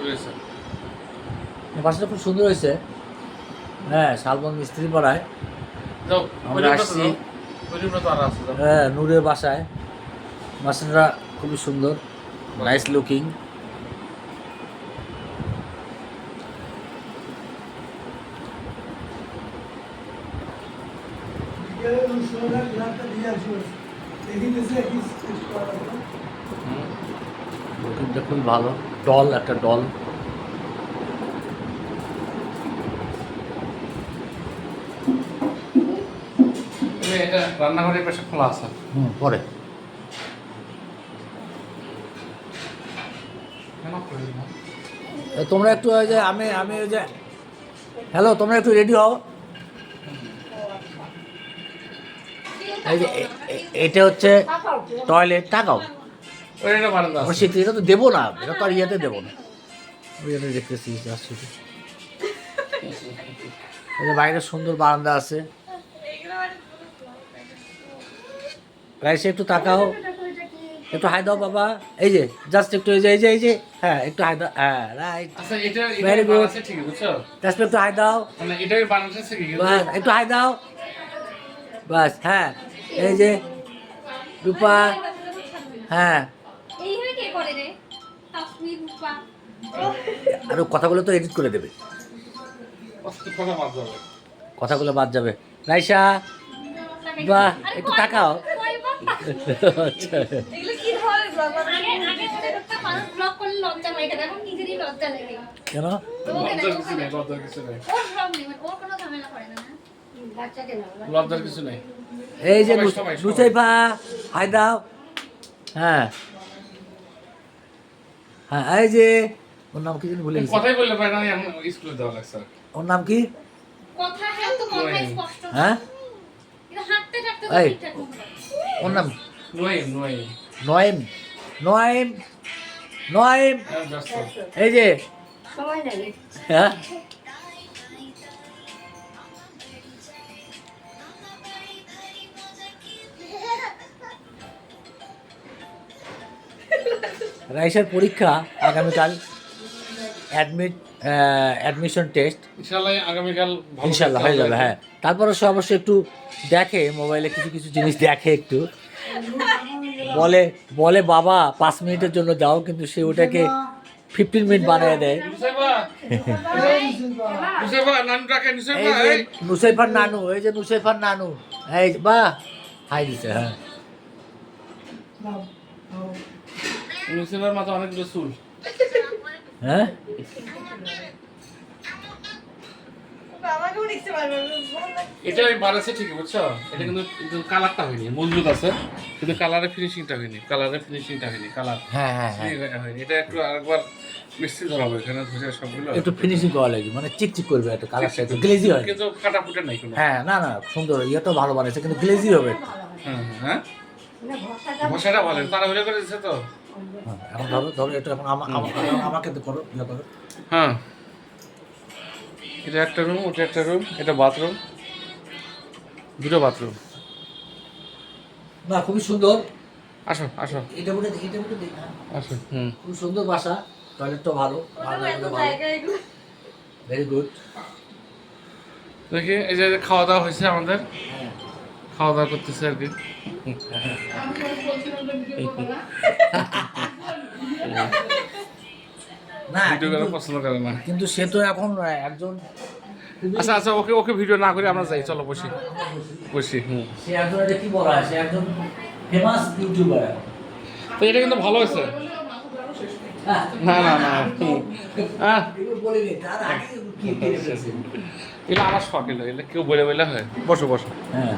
শুরু হয়েছে। বাসাটা খুব সুন্দর হয়েছে। হ্যাঁ শালবন মিস্ত্রি পাড়ায়। আমরা আসছি। হ্যাঁ নূরের বাসায়। বাসাটা খুবই সুন্দর নাইস লুকিং লুকিংটা খুবই ভালো। ডল একটা ডল এটা রান্নাঘরের পাশে খোলা আছে। হুম পরে। তোমরা একটু ওই যে আমি আমি ওই যে হ্যালো তোমরা একটু রেডি হও। এই যে এটা হচ্ছে টয়লেট টাকাও। এটা তো দেবো না। এটা তো আর ইয়েতে দেবো না। জন্য দেখতেছি আসছি বাইরে সুন্দর বারান্দা আছে। রাইসে একটু তাকাও। একটু হাই দাও বাবা। এই যে জাস্ট একটু এই যে এই যে এই যে। হ্যাঁ একটু হাই দাও। হ্যাঁ রাইট ঠিক বুঝছ? জাস্ট একটু হাই দাও। মানে একটু হাই দাও। বাস হ্যাঁ। এই যে রূপা। হ্যাঁ এইভাবে কে করে রে তাসমির রূপা কথাগুলো তো এডিট করে দেবে। কথা বাদ যাবে। কথাগুলো বাদ যাবে রাইসা বাহ, একটু তাকাও। কেন? লজ্জার কিছু নেই মানে নেই। এই যে সবাই, নু- সবাই, সবাই। নুসাইফা হাই দাও হ্যাঁ। হ্যাঁ এই যে ওর নাম কি জানি ভুলে গেছি। কথাই বললে পারে না আমি স্কুলে দেওয়া লাগছে ওর নাম কি? কথা হ্যাঁ তো ওই। স্পষ্ট। হ্যাঁ? হাঁটতে হাঁটতে। ওর নাম? নয় নয় নয়েম নয়েম নয়েম হ্যাঁ, এই যে। সময় লাগে। হ্যাঁ? রাইসের পরীক্ষা আগামীকাল। অ্যাডমিট অ্যাডমিশন টেস্ট ইনশাআল্লাহ আগামীকাল ইনশাল্লাহ হয়ে যাবে হ্যাঁ। তারপরে সে অবশ্যই একটু দেখে মোবাইলে কিছু কিছু জিনিস দেখে একটু। বলে বলে বাবা পাঁচ মিনিটের জন্য দাও। কিন্তু সে ওটাকে ফিফটিন মিনিট বানিয়ে দেয়। নুসাইফার নানু এই যে নুসাইফার নানু। এই বাহ হাই দিছে হ্যাঁ। মাথা অনেকগুলো চুল। হ্যাঁ? এটা আমি বানাচ্ছি ঠিকই বুঝছ? এটা কিন্তু কিন্তু কালারটা হয়নি মজবুত আছে কিন্তু কালারের ফিনিশিংটা হয়নি কালারের ফিনিশিংটা হয়নি কালার। হ্যাঁ হ্যাঁ হ্যাঁ। এটা একটু আরেকবার মিস্ত্রি ধরাবো এখানে ধরে সবগুলো। একটু ফিনিশিং করা লাগে মানে চিকচিক করবে একটা কালারটা একটু গ্লেজি হয়। কিন্তু কাটা ফুটে নাই কোনো। হ্যাঁ না না সুন্দর ইয়ে তো ভালো বানিয়েছে কিন্তু গ্লেজি হবে। হ্যাঁ হ্যাঁ ভাষাটা ভালো তারা হলে করে দিচ্ছে তো। হ্যাঁ, এখন ধরো ধরো এটা এখন আমা- আমা- আমা- আমাকে তো করো ইয়ে করো। হ্যাঁ। এটা একটা রুম ওটা একটা রুম এটা বাথরুম দুটো বাথরুম না খুবই সুন্দর। আসো আসো। এটা বলে এটা বলে দেখ হ্যাঁ। আসো। হুম। খুব সুন্দর বাসা টয়লেটটা ভালো ভেরি গুড দেখি এই যে খাওয়া দাওয়া হয়েছে আমাদের। খাওয়া দাওয়া করতেছে আর কি। না পছন্দ করে না। কিন্তু সে তো এখন একজন আচ্ছা আচ্ছা ওকে ওকে ভিডিও না করে আমরা যাই চলো বসি। বসি হুম। সে একজন এটা কি বলা সে একজন ফেমাস ইউটিউবার তো এটা কিন্তু ভালো হয়েছে। না না না আমার শখ এলো এগুলো কেউ বলে বলে হয়। বসো বসো। হ্যাঁ।